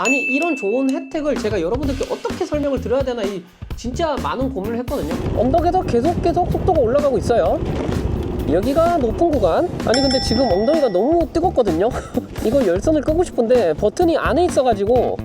아니 이런 좋은 혜택을 제가 여러분들께 어떻게 설명을 드려야 되나 이 진짜 많은 고민을 했거든요. 언덕에서 계속 계속 속도가 올라가고 있어요. 여기가 높은 구간. 아니 근데 지금 엉덩이가 너무 뜨겁거든요. 이거 열선을 끄고 싶은데 버튼이 안에 있어가지고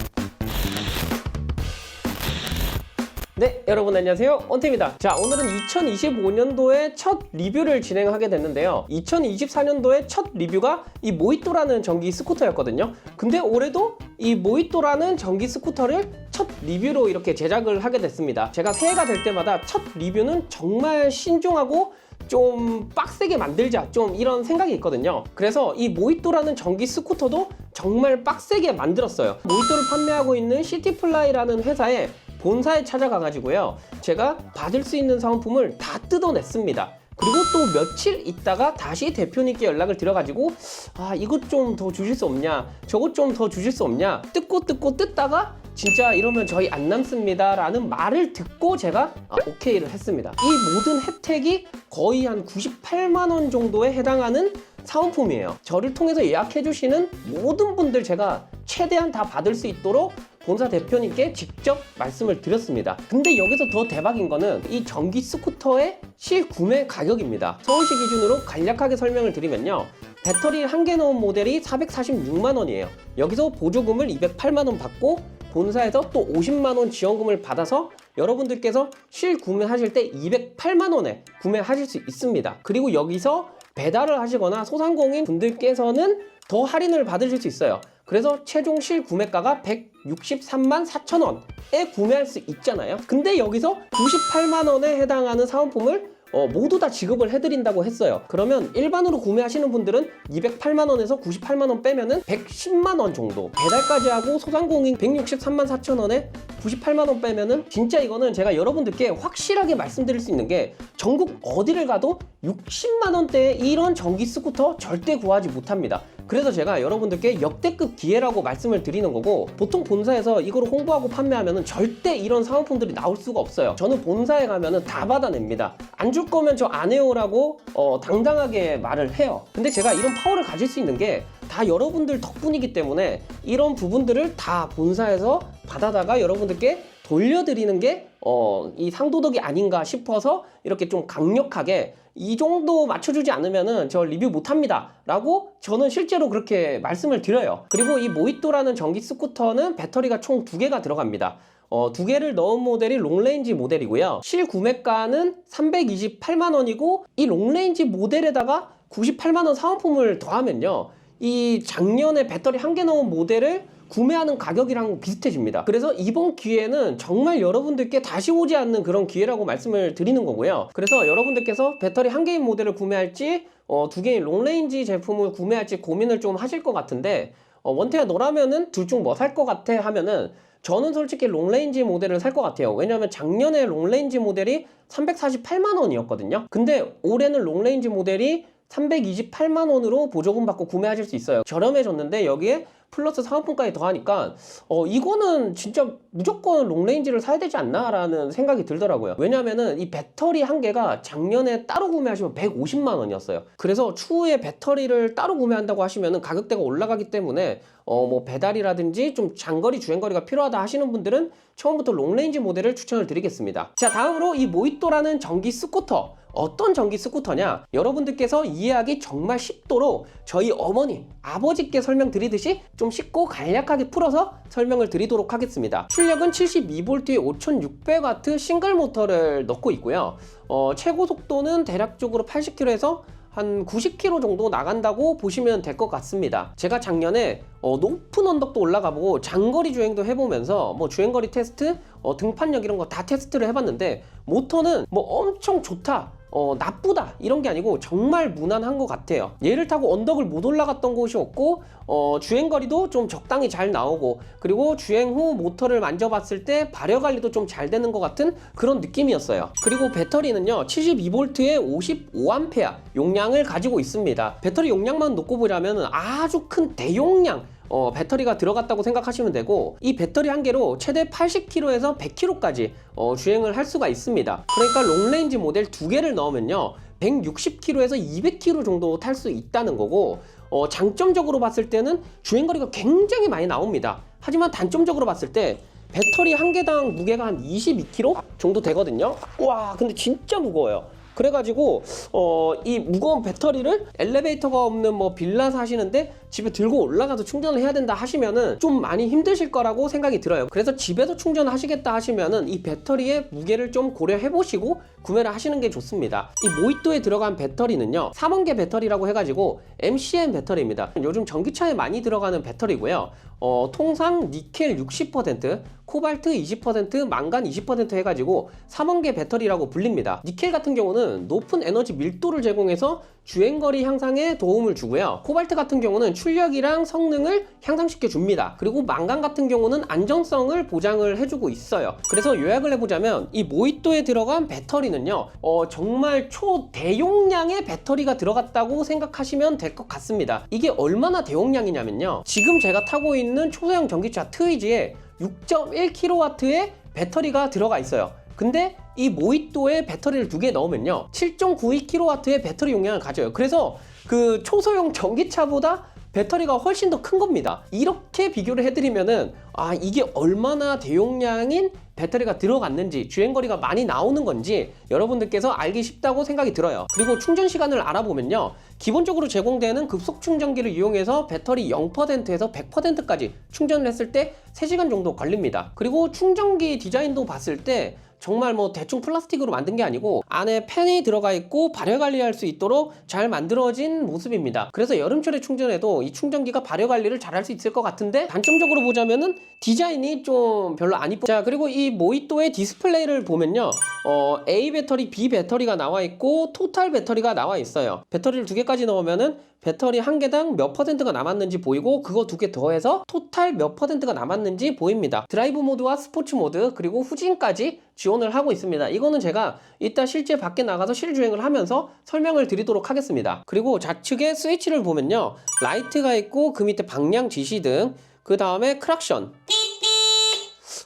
네, 여러분 안녕하세요. 언태입니다. 자, 오늘은 2025년도에 첫 리뷰를 진행하게 됐는데요. 2024년도에 첫 리뷰가 이 모히또라는 전기 스쿠터였거든요. 근데 올해도 이 모히또라는 전기 스쿠터를 첫 리뷰로 이렇게 제작을 하게 됐습니다. 제가 새해가 될 때마다 첫 리뷰는 정말 신중하고 좀 빡세게 만들자 좀 이런 생각이 있거든요 그래서 이 모히또라는 전기 스쿠터도 정말 빡세게 만들었어요 모히또를 판매하고 있는 시티플라이라는 회사에 본사에 찾아가가지고요 제가 받을 수 있는 사은품을 다 뜯어냈습니다. 그리고 또 며칠 있다가 다시 대표님께 연락을 드려가지고 아 이것 좀 더 주실 수 없냐 저것 좀 더 주실 수 없냐 뜯고 뜯고 뜯다가 진짜 이러면 저희 안 남습니다 라는 말을 듣고 제가 아, 오케이를 했습니다. 이 모든 혜택이 거의 한 98만 원 정도에 해당하는 사은품이에요. 저를 통해서 예약해 주시는 모든 분들 제가 최대한 다 받을 수 있도록 본사 대표님께 직접 말씀을 드렸습니다. 근데 여기서 더 대박인 거는 이 전기 스쿠터의 실구매 가격입니다. 서울시 기준으로 간략하게 설명을 드리면요. 배터리 한 개 넣은 모델이 446만 원이에요. 여기서 보조금을 208만 원 받고 본사에서 또 50만 원 지원금을 받아서 여러분들께서 실 구매하실 때 208만 원에 구매하실 수 있습니다. 그리고 여기서 배달을 하시거나 소상공인 분들께서는 더 할인을 받으실 수 있어요. 그래서 최종 실구매가가 163만 4천 원에 구매할 수 있잖아요. 근데 여기서 98만 원에 해당하는 사은품을 어, 모두 다 지급을 해드린다고 했어요. 그러면 일반으로 구매하시는 분들은 208만 원에서 98만 원 빼면은 110만 원 정도 배달까지 하고 소상공인 163만 4천 원에 98만 원 빼면은 진짜 이거는 제가 여러분들께 확실하게 말씀드릴 수 있는 게 전국 어디를 가도 60만 원대의 이런 전기 스쿠터 절대 구하지 못합니다. 그래서 제가 여러분들께 역대급 기회라고 말씀을 드리는 거고 보통 본사에서 이거를 홍보하고 판매하면은 절대 이런 사은품들이 나올 수가 없어요. 저는 본사에 가면은 다 받아냅니다. 안 줄 거면 저 안 해요 라고 어, 당당하게 말을 해요. 근데 제가 이런 파워를 가질 수 있는 게 다 여러분들 덕분이기 때문에 이런 부분들을 다 본사에서 받아다가 여러분들께 돌려드리는 게 어, 이 상도덕이 아닌가 싶어서 이렇게 좀 강력하게 이 정도 맞춰주지 않으면은 저 리뷰 못합니다. 라고 저는 실제로 그렇게 말씀을 드려요. 그리고 이 모히또라는 전기 스쿠터는 배터리가 총 두 개가 들어갑니다. 어, 두 개를 넣은 모델이 롱레인지 모델이고요. 실구매가는 328만 원이고 이 롱레인지 모델에다가 98만 원 사은품을 더하면요. 이 작년에 배터리 한 개 넣은 모델을 구매하는 가격이랑 비슷해집니다. 그래서 이번 기회는 정말 여러분들께 다시 오지 않는 그런 기회라고 말씀을 드리는 거고요. 그래서 여러분들께서 배터리 한 개인 모델을 구매할지 어, 두 개인 롱레인지 제품을 구매할지 고민을 좀 하실 것 같은데 어, 원태야 너라면은 둘 중 뭐 살 것 같아 하면은 저는 솔직히 롱레인지 모델을 살 것 같아요. 왜냐하면 작년에 롱레인지 모델이 348만 원이었거든요. 근데 올해는 롱레인지 모델이 328만 원으로 보조금 받고 구매하실 수 있어요. 저렴해졌는데 여기에 플러스 사은품까지 더하니까 어 이거는 진짜 무조건 롱레인지를 사야 되지 않나라는 생각이 들더라고요. 왜냐면은 이 배터리 한 개가 작년에 따로 구매하시면 150만 원이었어요. 그래서 추후에 배터리를 따로 구매한다고 하시면은 가격대가 올라가기 때문에 어 뭐 배달이라든지 좀 장거리 주행거리가 필요하다 하시는 분들은 처음부터 롱레인지 모델을 추천을 드리겠습니다. 자 다음으로 이 모히또라는 전기 스쿠터 어떤 전기 스쿠터냐? 여러분들께서 이해하기 정말 쉽도록 저희 어머니, 아버지께 설명드리듯이 좀 쉽고 간략하게 풀어서 설명을 드리도록 하겠습니다. 출력은 72V에 5600W 싱글 모터를 넣고 있고요. 어, 최고 속도는 대략적으로 80km에서 한 90km 정도 나간다고 보시면 될 것 같습니다. 제가 작년에 어, 높은 언덕도 올라가보고 장거리 주행도 해보면서 뭐 주행거리 테스트, 어, 등판력 이런 거 다 테스트를 해봤는데 모터는 뭐 엄청 좋다. 어, 나쁘다. 이런 게 아니고 정말 무난한 것 같아요. 얘를 타고 언덕을 못 올라갔던 곳이 없고 어, 주행거리도 좀 적당히 잘 나오고 그리고 주행 후 모터를 만져봤을 때 발열 관리도 좀 잘 되는 것 같은 그런 느낌이었어요. 그리고 배터리는요 72V에 55A 용량을 가지고 있습니다. 배터리 용량만 놓고 보자면 아주 큰 대용량 어, 배터리가 들어갔다고 생각하시면 되고 이 배터리 한 개로 최대 80km에서 100km까지 어, 주행을 할 수가 있습니다. 그러니까 롱레인지 모델 두 개를 넣으면요. 160km에서 200km 정도 탈 수 있다는 거고 어, 장점적으로 봤을 때는 주행거리가 굉장히 많이 나옵니다. 하지만 단점적으로 봤을 때 배터리 한 개당 무게가 한 22kg 정도 되거든요. 와, 근데 진짜 무거워요. 그래가지고 어, 이 무거운 배터리를 엘리베이터가 없는 뭐 빌라 사시는데 집에 들고 올라가서 충전을 해야 된다 하시면은 좀 많이 힘드실 거라고 생각이 들어요. 그래서 집에서 충전하시겠다 하시면은 이 배터리의 무게를 좀 고려해 보시고 구매를 하시는 게 좋습니다. 이 모히또에 들어간 배터리는요, 3원계 배터리라고 해가지고 MCM 배터리입니다. 요즘 전기차에 많이 들어가는 배터리고요. 어, 통상 니켈 60%, 코발트 20%, 망간 20% 해가지고 3원계 배터리라고 불립니다. 니켈 같은 경우는 높은 에너지 밀도를 제공해서 주행거리 향상에 도움을 주고요. 코발트 같은 경우는 출력이랑 성능을 향상시켜 줍니다. 그리고 망간 같은 경우는 안정성을 보장을 해주고 있어요. 그래서 요약을 해보자면 이 모히또에 들어간 배터리는요, 어, 정말 초대용량의 배터리가 들어갔다고 생각하시면 될 것 같습니다. 이게 얼마나 대용량이냐면요. 지금 제가 타고 있는 초소형 전기차 트위지에 6.1kW의 배터리가 들어가 있어요. 근데 이 모히또에 배터리를 두 개 넣으면요 7.92kW의 배터리 용량을 가져요. 그래서 그 초소형 전기차보다 배터리가 훨씬 더 큰 겁니다. 이렇게 비교를 해드리면은 아 이게 얼마나 대용량인 배터리가 들어갔는지 주행거리가 많이 나오는 건지 여러분들께서 알기 쉽다고 생각이 들어요. 그리고 충전 시간을 알아보면요 기본적으로 제공되는 급속 충전기를 이용해서 배터리 0%에서 100%까지 충전을 했을 때 3시간 정도 걸립니다. 그리고 충전기 디자인도 봤을 때 정말 뭐 대충 플라스틱으로 만든 게 아니고 안에 팬이 들어가 있고 발열 관리할 수 있도록 잘 만들어진 모습입니다. 그래서 여름철에 충전해도 이 충전기가 발열 관리를 잘 할 수 있을 것 같은데 단점적으로 보자면은 디자인이 좀 별로 안 이쁘. 자 그리고 이 모히또의 디스플레이를 보면요, 어, A 배터리, B 배터리가 나와 있고 토탈 배터리가 나와 있어요. 배터리를 두 개까지 넣으면은 배터리 한 개당 몇 퍼센트가 남았는지 보이고 그거 두 개 더해서 토탈 몇 퍼센트가 남았는지 보입니다. 드라이브 모드와 스포츠 모드 그리고 후진까지 지원을 하고 있습니다. 이거는 제가 이따 실제 밖에 나가서 실주행을 하면서 설명을 드리도록 하겠습니다. 그리고 좌측에 스위치를 보면요. 라이트가 있고 그 밑에 방향 지시등 그 다음에 크락션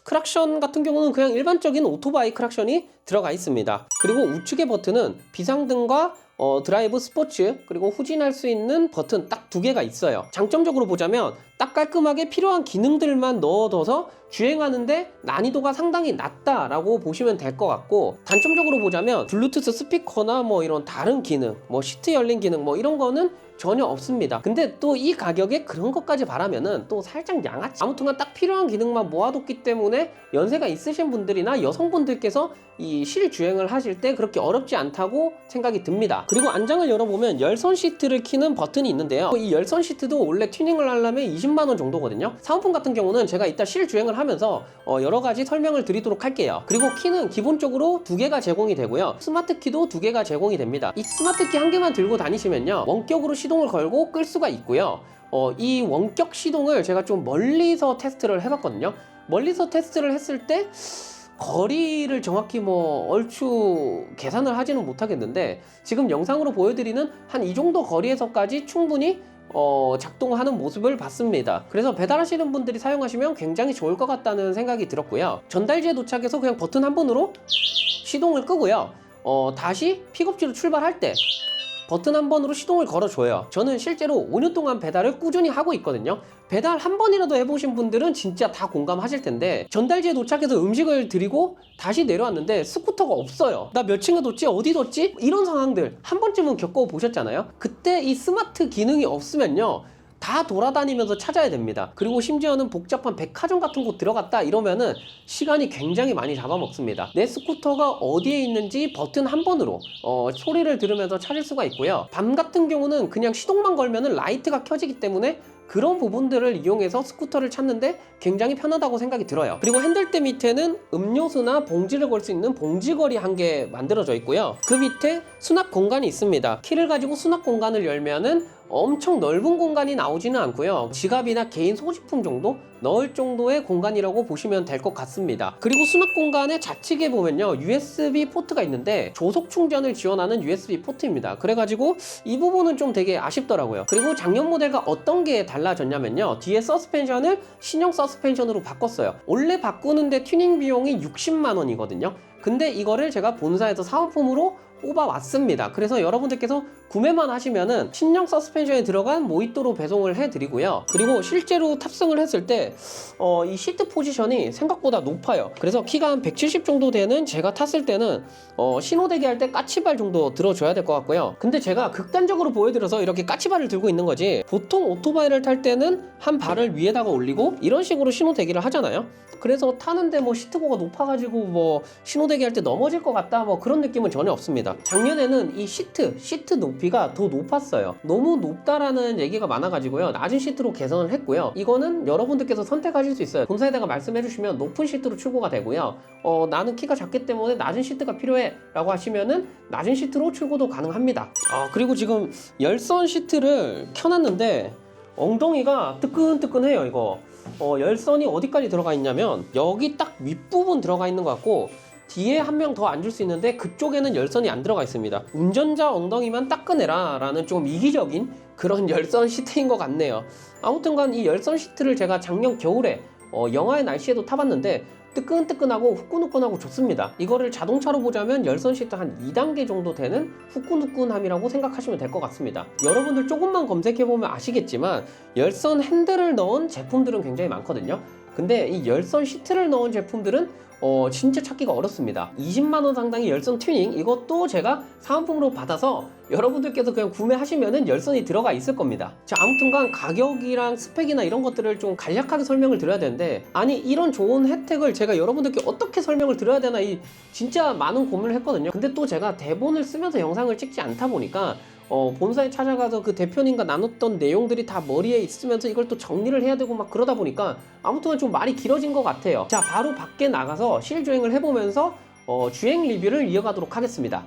크락션 같은 경우는 그냥 일반적인 오토바이 크락션이 들어가 있습니다. 그리고 우측의 버튼은 비상등과 어, 드라이브 스포츠 그리고 후진할 수 있는 버튼 딱 두 개가 있어요. 장점적으로 보자면 딱 깔끔하게 필요한 기능들만 넣어둬서 주행하는데 난이도가 상당히 낮다라고 보시면 될 것 같고 단점적으로 보자면 블루투스 스피커나 뭐 이런 다른 기능 뭐 시트 열린 기능 뭐 이런 거는 전혀 없습니다. 근데 또 이 가격에 그런 것까지 바라면은 또 살짝 양아치. 아무튼간 딱 필요한 기능만 모아뒀기 때문에 연세가 있으신 분들이나 여성분들께서 이 실주행을 하실 때 그렇게 어렵지 않다고 생각이 듭니다. 그리고 안장을 열어보면 열선 시트를 키는 버튼이 있는데요. 이 열선 시트도 원래 튜닝을 하려면 20만 원 정도거든요. 사은품 같은 경우는 제가 이따 실주행을 하면서 어, 여러 가지 설명을 드리도록 할게요. 그리고 키는 기본적으로 두 개가 제공이 되고요. 스마트 키도 두 개가 제공이 됩니다. 이 스마트 키 한 개만 들고 다니시면요. 원격으로 시동을 걸고 끌 수가 있고요. 어, 이 원격 시동을 제가 좀 멀리서 테스트를 해봤거든요. 멀리서 테스트를 했을 때 거리를 정확히 뭐 얼추 계산을 하지는 못하겠는데 지금 영상으로 보여드리는 한 이 정도 거리에서까지 충분히 어, 작동하는 모습을 봤습니다. 그래서 배달하시는 분들이 사용하시면 굉장히 좋을 것 같다는 생각이 들었고요. 전달지에 도착해서 그냥 버튼 한 번으로 시동을 끄고요. 어, 다시 픽업지로 출발할 때 버튼 한 번으로 시동을 걸어줘요. 저는 실제로 5년 동안 배달을 꾸준히 하고 있거든요. 배달 한 번이라도 해보신 분들은 진짜 다 공감하실 텐데 전달지에 도착해서 음식을 드리고 다시 내려왔는데 스쿠터가 없어요. 나 몇 층에 뒀지? 어디 뒀지? 이런 상황들 한 번쯤은 겪어보셨잖아요. 그때 이 스마트 기능이 없으면요. 다 돌아다니면서 찾아야 됩니다. 그리고 심지어는 복잡한 백화점 같은 곳 들어갔다 이러면은 시간이 굉장히 많이 잡아먹습니다. 내 스쿠터가 어디에 있는지 버튼 한 번으로 어, 소리를 들으면서 찾을 수가 있고요. 밤 같은 경우는 그냥 시동만 걸면은 라이트가 켜지기 때문에 그런 부분들을 이용해서 스쿠터를 찾는데 굉장히 편하다고 생각이 들어요. 그리고 핸들대 밑에는 음료수나 봉지를 걸 수 있는 봉지걸이 한개 만들어져 있고요. 그 밑에 수납 공간이 있습니다. 키를 가지고 수납 공간을 열면은 엄청 넓은 공간이 나오지는 않고요. 지갑이나 개인 소지품 정도 넣을 정도의 공간이라고 보시면 될 것 같습니다. 그리고 수납 공간의 좌측에 보면요. USB 포트가 있는데 조속 충전을 지원하는 USB 포트입니다. 그래가지고 이 부분은 좀 되게 아쉽더라고요. 그리고 작년 모델과 어떤 게 달라졌냐면요. 뒤에 서스펜션을 신형 서스펜션으로 바꿨어요. 원래 바꾸는데 튜닝 비용이 60만 원이거든요. 근데 이거를 제가 본사에서 사은품으로 뽑아왔습니다. 그래서 여러분들께서 구매만 하시면은 신형 서스펜션에 들어간 모히또로 배송을 해드리고요. 그리고 실제로 탑승을 했을 때, 어, 이 시트 포지션이 생각보다 높아요. 그래서 키가 한 170 정도 되는 제가 탔을 때는, 어, 신호 대기 할 때 까치발 정도 들어줘야 될 것 같고요. 근데 제가 극단적으로 보여드려서 이렇게 까치발을 들고 있는 거지, 보통 오토바이를 탈 때는 한 발을 위에다가 올리고 이런 식으로 신호 대기를 하잖아요. 그래서 타는데 뭐 시트고가 높아가지고 뭐 신호 대기 할 때 넘어질 것 같다 뭐 그런 느낌은 전혀 없습니다. 작년에는 이 시트, 시트 높 이가 더 높았어요. 너무 높다라는 얘기가 많아가지고요. 낮은 시트로 개선을 했고요. 이거는 여러분들께서 선택하실 수 있어요. 본사에다가 말씀해 주시면 높은 시트로 출고가 되고요. 어, 나는 키가 작기 때문에 낮은 시트가 필요해 라고 하시면은 낮은 시트로 출고도 가능합니다. 아, 그리고 지금 열선 시트를 켜놨는데 엉덩이가 뜨끈뜨끈해요 이거 어, 열선이 어디까지 들어가 있냐면 여기 딱 윗부분 들어가 있는 것 같고 뒤에 한 명 더 앉을 수 있는데 그쪽에는 열선이 안 들어가 있습니다 운전자 엉덩이만 따끈해라 라는 좀 이기적인 그런 열선 시트인 것 같네요 아무튼간 이 열선 시트를 제가 작년 겨울에 어, 영하의 날씨에도 타봤는데 뜨끈뜨끈하고 후끈후끈하고 좋습니다. 이거를 자동차로 보자면 열선 시트 한 2단계 정도 되는 후끈후끈함이라고 생각하시면 될 것 같습니다. 여러분들 조금만 검색해보면 아시겠지만 열선 핸들을 넣은 제품들은 굉장히 많거든요. 근데 이 열선 시트를 넣은 제품들은 어, 진짜 찾기가 어렵습니다. 20만원 상당의 열선 튜닝 이것도 제가 사은품으로 받아서 여러분들께서 그냥 구매하시면은 열선이 들어가 있을 겁니다. 자, 아무튼간 가격이랑 스펙이나 이런 것들을 좀 간략하게 설명을 드려야 되는데 아니 이런 좋은 혜택을 제가 여러분들께 어떻게 설명을 드려야 되나 이 진짜 많은 고민을 했거든요. 근데 또 제가 대본을 쓰면서 영상을 찍지 않다 보니까 어, 본사에 찾아가서 그 대표님과 나눴던 내용들이 다 머리에 있으면서 이걸 또 정리를 해야 되고 막 그러다 보니까 아무튼 좀 말이 길어진 것 같아요. 자, 바로 밖에 나가서 실주행을 해보면서 어, 주행 리뷰를 이어가도록 하겠습니다.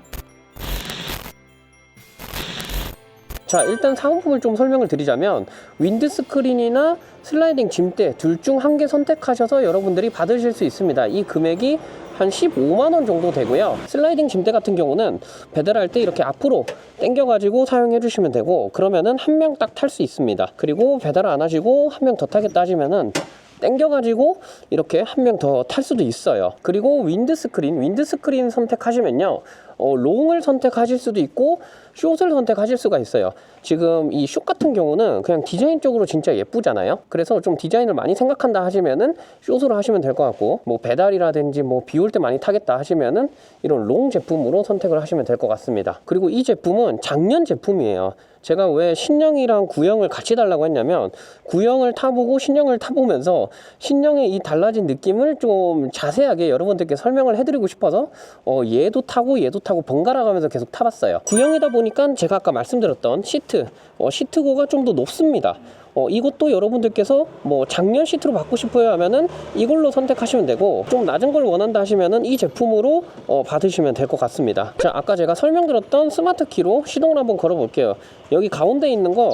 자 일단 사은품을 좀 설명을 드리자면 윈드 스크린이나 슬라이딩 짐대 둘 중 한 개 선택하셔서 여러분들이 받으실 수 있습니다 이 금액이 한 15만원 정도 되고요 슬라이딩 짐대 같은 경우는 배달할 때 이렇게 앞으로 당겨 가지고 사용해 주시면 되고 그러면은 한 명 딱 탈 수 있습니다 그리고 배달 안 하시고 한 명 더 타겠다 하시면은 땡겨가지고 이렇게 한 명 더 탈 수도 있어요. 그리고 윈드 스크린, 윈드 스크린 선택하시면요. 어, 롱을 선택하실 수도 있고 숏을 선택하실 수가 있어요. 지금 이 숏 같은 경우는 그냥 디자인적으로 진짜 예쁘잖아요. 그래서 좀 디자인을 많이 생각한다 하시면은 숏으로 하시면 될 것 같고 뭐 배달이라든지 뭐 비 올 때 많이 타겠다 하시면은 이런 롱 제품으로 선택을 하시면 될 것 같습니다. 그리고 이 제품은 작년 제품이에요. 제가 왜 신형이랑 구형을 같이 달라고 했냐면 구형을 타보고 신형을 타보면서 신형의 이 달라진 느낌을 좀 자세하게 여러분들께 설명을 해드리고 싶어서 어, 얘도 타고 얘도 타고 번갈아 가면서 계속 타봤어요. 구형이다 보니까 제가 아까 말씀드렸던 시트 어, 시트고가 좀 더 높습니다. 어, 이것도 여러분들께서 뭐 작년 시트로 받고 싶어요 하면은 이걸로 선택하시면 되고 좀 낮은 걸 원한다 하시면은 이 제품으로 어, 받으시면 될 것 같습니다. 자, 아까 제가 설명드렸던 스마트 키로 시동을 한번 걸어 볼게요. 여기 가운데 있는 거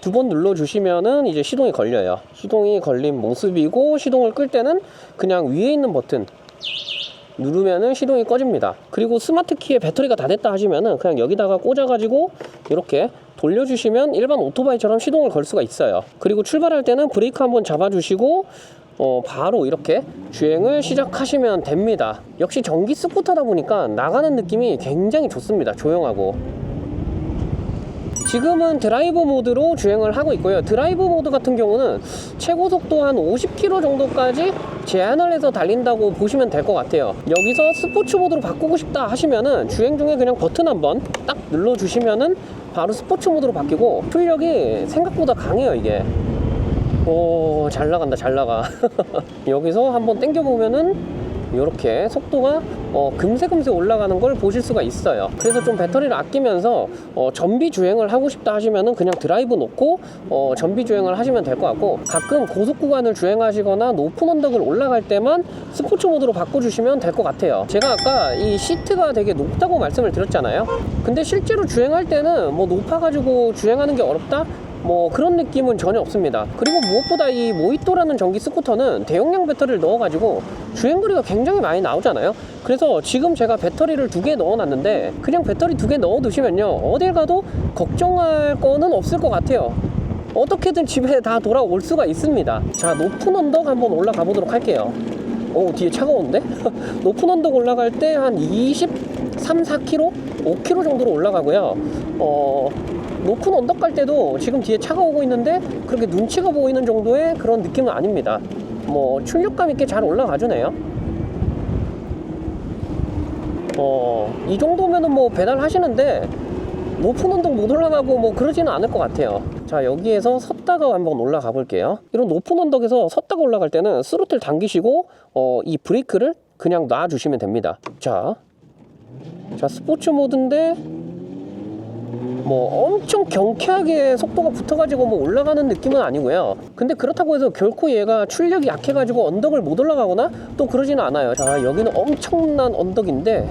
두번 눌러주시면은 이제 시동이 걸려요. 시동이 걸린 모습이고 시동을 끌 때는 그냥 위에 있는 버튼 누르면은 시동이 꺼집니다. 그리고 스마트 키에 배터리가 다 됐다 하시면은 그냥 여기다가 꽂아가지고 이렇게 돌려주시면 일반 오토바이처럼 시동을 걸 수가 있어요. 그리고 출발할 때는 브레이크 한번 잡아주시고 어, 바로 이렇게 주행을 시작하시면 됩니다. 역시 전기 스쿠터다 보니까 나가는 느낌이 굉장히 좋습니다. 조용하고. 지금은 드라이브 모드로 주행을 하고 있고요. 드라이브 모드 같은 경우는 최고 속도 한 50km 정도까지 제한을 해서 달린다고 보시면 될 것 같아요. 여기서 스포츠 모드로 바꾸고 싶다 하시면은 주행 중에 그냥 버튼 한번 딱 눌러 주시면은 바로 스포츠 모드로 바뀌고 출력이 생각보다 강해요, 이게. 오, 잘 나간다, 잘 나가. 여기서 한번 당겨보면은 이렇게 속도가 어, 금세금세 올라가는 걸 보실 수가 있어요. 그래서 좀 배터리를 아끼면서 어, 전비 주행을 하고 싶다 하시면은 그냥 드라이브 놓고 어, 전비 주행을 하시면 될 것 같고 가끔 고속 구간을 주행하시거나 높은 언덕을 올라갈 때만 스포츠 모드로 바꿔주시면 될 것 같아요. 제가 아까 이 시트가 되게 높다고 말씀을 드렸잖아요. 근데 실제로 주행할 때는 뭐 높아가지고 주행하는 게 어렵다? 뭐 그런 느낌은 전혀 없습니다. 그리고 무엇보다 이 모히또라는 전기 스쿠터는 대용량 배터리를 넣어 가지고 주행거리가 굉장히 많이 나오잖아요. 그래서 지금 제가 배터리를 두 개 넣어 놨는데 그냥 배터리 두 개 넣어 두시면요 어딜 가도 걱정할 거는 없을 것 같아요. 어떻게든 집에 다 돌아올 수가 있습니다. 자 높은 언덕 한번 올라가 보도록 할게요. 오 뒤에 차가운데? 높은 언덕 올라갈 때 한 20, 3, 4km, 5km 정도로 올라가고요. 어, 높은 언덕 갈 때도 지금 뒤에 차가 오고 있는데 그렇게 눈치가 보이는 정도의 그런 느낌은 아닙니다. 뭐 출력감 있게 잘 올라가 주네요. 어, 이 정도면은 뭐 배달하시는데 높은 언덕 못 올라가고 뭐 그러지는 않을 것 같아요. 자, 여기에서 섰다가 한번 올라가 볼게요. 이런 높은 언덕에서 섰다가 올라갈 때는 스로틀 당기시고 어, 이 브레이크를 그냥 놔주시면 됩니다. 자, 자 스포츠 모드인데 뭐 엄청 경쾌하게 속도가 붙어가지고 뭐 올라가는 느낌은 아니고요. 근데 그렇다고 해서 결코 얘가 출력이 약해가지고 언덕을 못 올라가거나 또 그러지는 않아요. 자 여기는 엄청난 언덕인데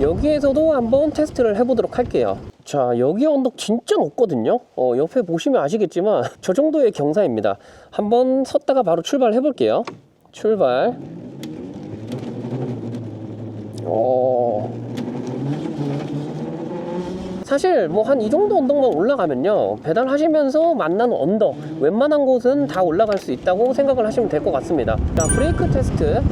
여기에서도 한번 테스트를 해보도록 할게요. 자 여기 언덕 진짜 높거든요. 어, 옆에 보시면 아시겠지만 저 정도의 경사입니다. 한번 섰다가 바로 출발해 볼게요. 출발. 어. 사실 뭐 한 이 정도 언덕만 올라가면요. 배달하시면서 만나는 언덕 웬만한 곳은 다 올라갈 수 있다고 생각을 하시면 될 것 같습니다. 자 브레이크 테스트.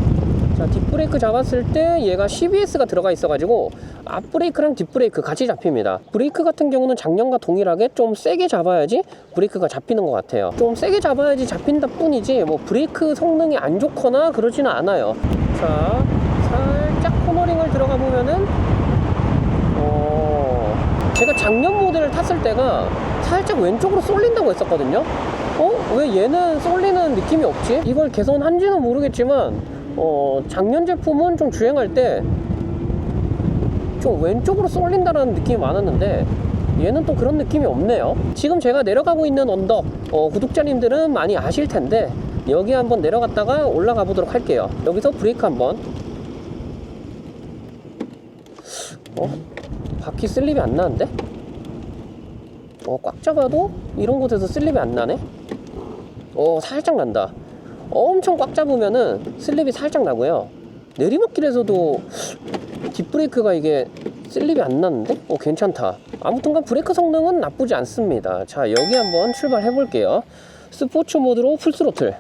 자 뒷브레이크 잡았을 때 얘가 CBS가 들어가 있어 가지고 앞브레이크랑 뒷브레이크 같이 잡힙니다. 브레이크 같은 경우는 작년과 동일하게 좀 세게 잡아야지 브레이크가 잡히는 것 같아요. 좀 세게 잡아야지 잡힌다 뿐이지 뭐 브레이크 성능이 안 좋거나 그러지는 않아요. 자 살짝 코너링을 들어가 보면은 어, 제가 작년 모델을 탔을 때가 살짝 왼쪽으로 쏠린다고 했었거든요. 어? 왜 얘는 쏠리는 느낌이 없지? 이걸 개선한지는 모르겠지만, 어, 작년 제품은 좀 주행할 때 좀 왼쪽으로 쏠린다라는 느낌이 많았는데, 얘는 또 그런 느낌이 없네요. 지금 제가 내려가고 있는 언덕, 어, 구독자님들은 많이 아실 텐데, 여기 한번 내려갔다가 올라가 보도록 할게요. 여기서 브레이크 한번. 어? 바퀴 슬립이 안 나는데? 어, 꽉 잡아도 이런 곳에서 슬립이 안 나네? 어, 살짝 난다. 엄청 꽉 잡으면은 슬립이 살짝 나고요. 내리막길에서도 뒷브레이크가 이게 슬립이 안 나는데? 어, 괜찮다. 아무튼간 브레이크 성능은 나쁘지 않습니다. 자, 여기 한번 출발해 볼게요. 스포츠 모드로 풀스로틀.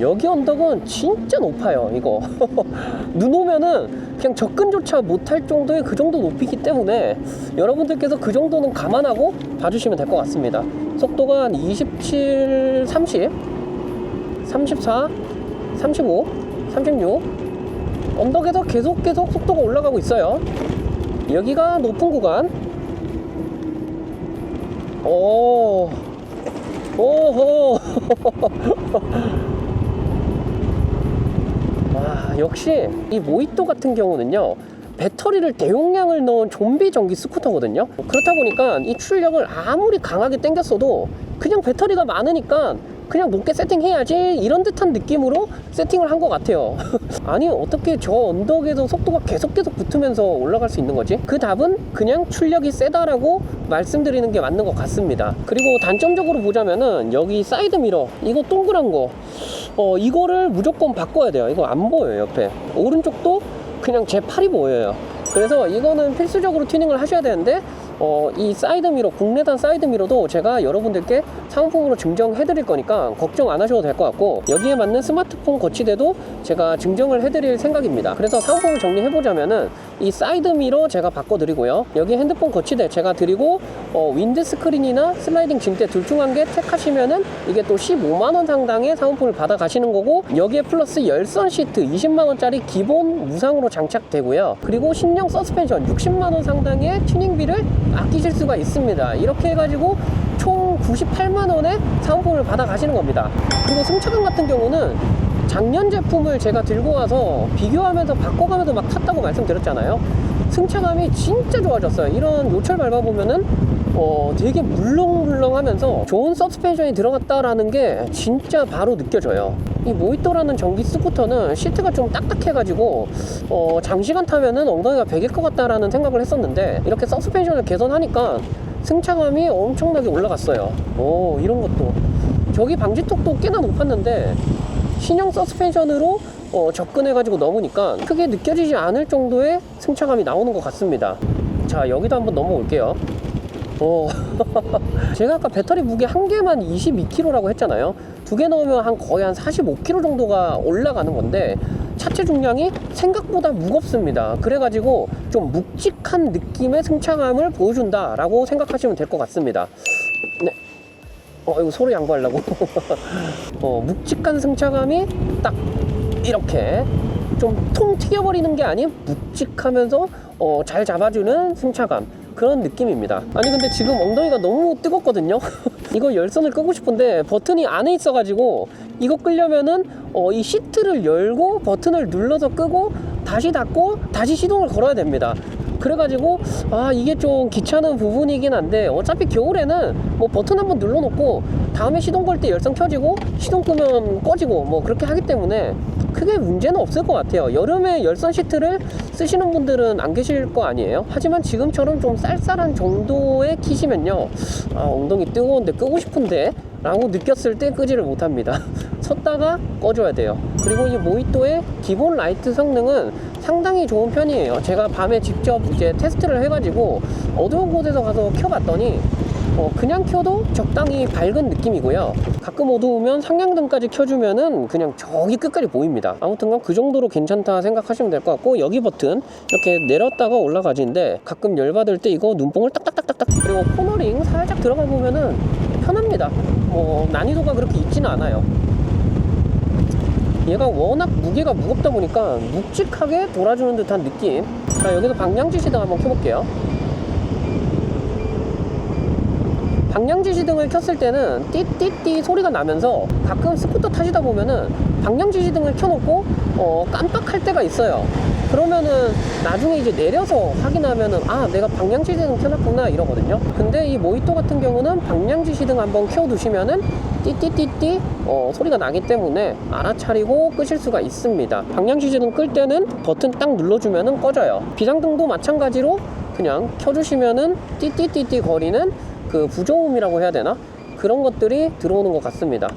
여기 언덕은 진짜 높아요 이거. 눈 오면은 그냥 접근조차 못할 정도의 그 정도 높이기 때문에 여러분들께서 그 정도는 감안하고 봐주시면 될 것 같습니다. 속도가 한 27, 30 34 35 36 언덕에서 계속 계속 속도가 올라가고 있어요. 여기가 높은 구간. 오. 오호 와 역시 이 모히또 같은 경우는요 배터리를 대용량을 넣은 좀비 전기 스쿠터거든요. 그렇다 보니까 이 출력을 아무리 강하게 당겼어도 그냥 배터리가 많으니까 그냥 높게 세팅해야지 이런 듯한 느낌으로 세팅을 한 것 같아요. 아니 어떻게 저 언덕에서 속도가 계속 계속 붙으면서 올라갈 수 있는 거지? 그 답은 그냥 출력이 세다라고 말씀드리는 게 맞는 것 같습니다. 그리고 단점적으로 보자면은 여기 사이드 미러 이거 동그란 거 어, 이거를 무조건 바꿔야 돼요. 이거 안 보여요, 옆에. 오른쪽도 그냥 제 팔이 보여요. 그래서 이거는 필수적으로 튜닝을 하셔야 되는데, 어, 이 사이드 미러, 국내산 사이드 미러도 제가 여러분들께 상품으로 증정해 드릴 거니까 걱정 안 하셔도 될 것 같고, 여기에 맞는 스마트폰 거치대도 제가 증정을 해 드릴 생각입니다. 그래서 상품을 정리해 보자면은, 이 사이드 미러 제가 바꿔 드리고요. 여기 핸드폰 거치대 제가 드리고, 어, 윈드 스크린이나 슬라이딩 짐대 둘 중 한 개 택하시면은 이게 또 15만 원 상당의 사은품을 받아 가시는 거고, 여기에 플러스 열선 시트 20만 원짜리 기본 무상으로 장착되고요. 그리고 신형 서스펜션 60만 원 상당의 튜닝비를 아끼실 수가 있습니다. 이렇게 해가지고 총 98만 원의 사은품을 받아 가시는 겁니다. 그리고 승차감 같은 경우는 작년 제품을 제가 들고 와서 비교하면서 바꿔가면서 막 탔다고 말씀드렸잖아요. 승차감이 진짜 좋아졌어요. 이런 요철 밟아보면은 어, 되게 물렁물렁하면서 좋은 서스펜션이 들어갔다라는 게 진짜 바로 느껴져요. 이 모히또라는 전기 스쿠터는 시트가 좀 딱딱해가지고 어, 장시간 타면은 엉덩이가 베길 것 같다라는 생각을 했었는데 이렇게 서스펜션을 개선하니까 승차감이 엄청나게 올라갔어요. 오 이런 것도 저기 방지턱도 꽤나 높았는데 신형 서스펜션으로 어, 접근해 가지고 넘으니까 크게 느껴지지 않을 정도의 승차감이 나오는 것 같습니다. 자 여기도 한번 넘어올게요. 어, 제가 아까 배터리 무게 한 개만 22kg라고 했잖아요. 두 개 넣으면 한 거의 한 45kg 정도가 올라가는 건데 차체 중량이 생각보다 무겁습니다. 그래가지고 좀 묵직한 느낌의 승차감을 보여준다라고 생각하시면 될 것 같습니다. 네. 어, 이거 소리 양보하려고. 어, 묵직한 승차감이 딱 이렇게 좀 통 튀겨버리는 게 아닌 묵직하면서 어, 잘 잡아주는 승차감. 그런 느낌입니다. 아니 근데 지금 엉덩이가 너무 뜨겁거든요. 이거 열선을 끄고 싶은데 버튼이 안에 있어가지고 이거 끄려면은 어, 이 시트를 열고 버튼을 눌러서 끄고 다시 닫고 다시 시동을 걸어야 됩니다. 그래가지고 아 이게 좀 귀찮은 부분이긴 한데 어차피 겨울에는 뭐 버튼 한번 눌러놓고 다음에 시동 걸 때 열선 켜지고 시동 끄면 꺼지고 뭐 그렇게 하기 때문에 크게 문제는 없을 것 같아요. 여름에 열선 시트를 쓰시는 분들은 안 계실 거 아니에요? 하지만 지금처럼 좀 쌀쌀한 정도의 키시면요. 아, 엉덩이 뜨거운데 끄고 싶은데 라고 느꼈을 때 끄지를 못합니다. 섰다가 꺼줘야 돼요. 그리고 이 모히또의 기본 라이트 성능은 상당히 좋은 편이에요. 제가 밤에 직접 이제 테스트를 해가지고 어두운 곳에서 가서 켜봤더니 어, 그냥 켜도 적당히 밝은 느낌이고요. 가끔 어두우면 상향등까지 켜주면은 그냥 저기 끝까지 보입니다. 아무튼간 그 정도로 괜찮다 생각하시면 될 것 같고 여기 버튼 이렇게 내렸다가 올라가지인데 가끔 열받을 때 이거 눈뽕을 딱딱딱딱딱 그리고 코너링 살짝 들어가 보면은 편합니다. 뭐 난이도가 그렇게 있지는 않아요. 얘가 워낙 무게가 무겁다 보니까 묵직하게 돌아주는 듯한 느낌. 자 여기서 방향지 시등 한번 켜볼게요. 방향지 시등을 켰을 때는 띠띠띠 소리가 나면서 가끔 스쿠터 타시다 보면은 방향지 시등을 켜놓고 어, 깜빡할 때가 있어요. 그러면은 나중에 이제 내려서 확인하면은 아 내가 방향지 시등 켜놨구나 이러거든요. 근데 이 모히또 같은 경우는 방향지 시등 한번 켜두시면은 띠띠띠띠 어, 소리가 나기 때문에 알아차리고 끄실 수가 있습니다. 방향지 시등 끌 때는 버튼 딱 눌러주면은 꺼져요. 비상등도 마찬가지로 그냥 켜주시면은 띠띠띠띠 거리는 그 부조음이라고 해야 되나? 그런 것들이 들어오는 것 같습니다.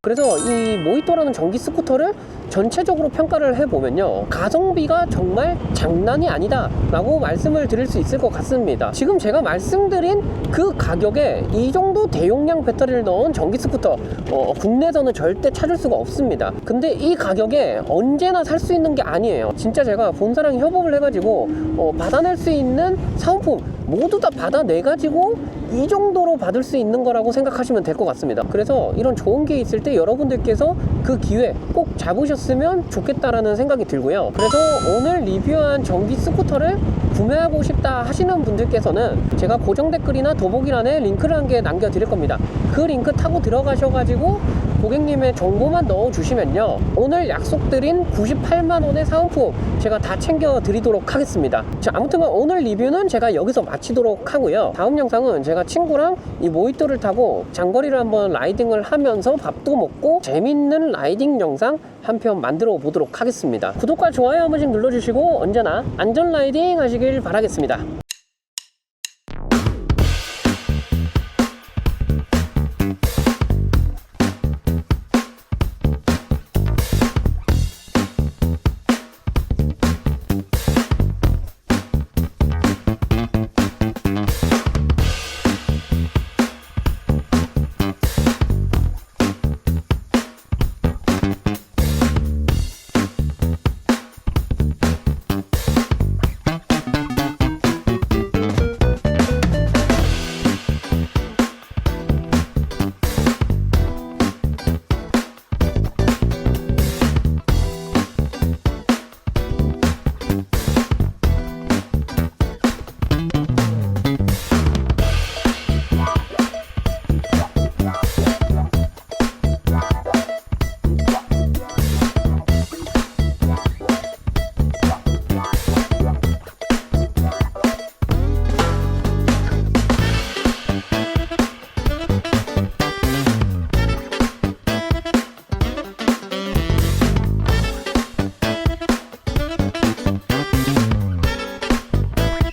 그래서 이 모히또라는 전기 스쿠터를 전체적으로 평가를 해보면요. 가성비가 정말 장난이 아니다 라고 말씀을 드릴 수 있을 것 같습니다. 지금 제가 말씀드린 그 가격에 이 정도 대용량 배터리를 넣은 전기 스쿠터 어, 국내에서는 절대 찾을 수가 없습니다. 근데 이 가격에 언제나 살 수 있는 게 아니에요. 진짜 제가 본사랑 협업을 해가지고 어, 받아낼 수 있는 사은품 모두 다 받아내가지고 이 정도로 받을 수 있는 거라고 생각하시면 될 것 같습니다. 그래서 이런 좋은 게 있을 때 여러분들께서 그 기회 꼭 잡으셨으면 좋겠다라는 생각이 들고요. 그래서 오늘 리뷰한 전기 스쿠터를 구매하고 싶다 하시는 분들께서는 제가 고정 댓글이나 더보기란에 링크를 한 개 남겨 드릴 겁니다. 그 링크 타고 들어가셔가지고 고객님의 정보만 넣어주시면요. 오늘 약속드린 98만원의 사은품 제가 다 챙겨드리도록 하겠습니다. 자, 아무튼 오늘 리뷰는 제가 여기서 마치도록 하고요. 다음 영상은 제가 친구랑 이 모히또를 타고 장거리를 한번 라이딩을 하면서 밥도 먹고 재밌는 라이딩 영상 한 편 만들어 보도록 하겠습니다. 구독과 좋아요 한 번씩 눌러주시고 언제나 안전 라이딩 하시길 바라겠습니다.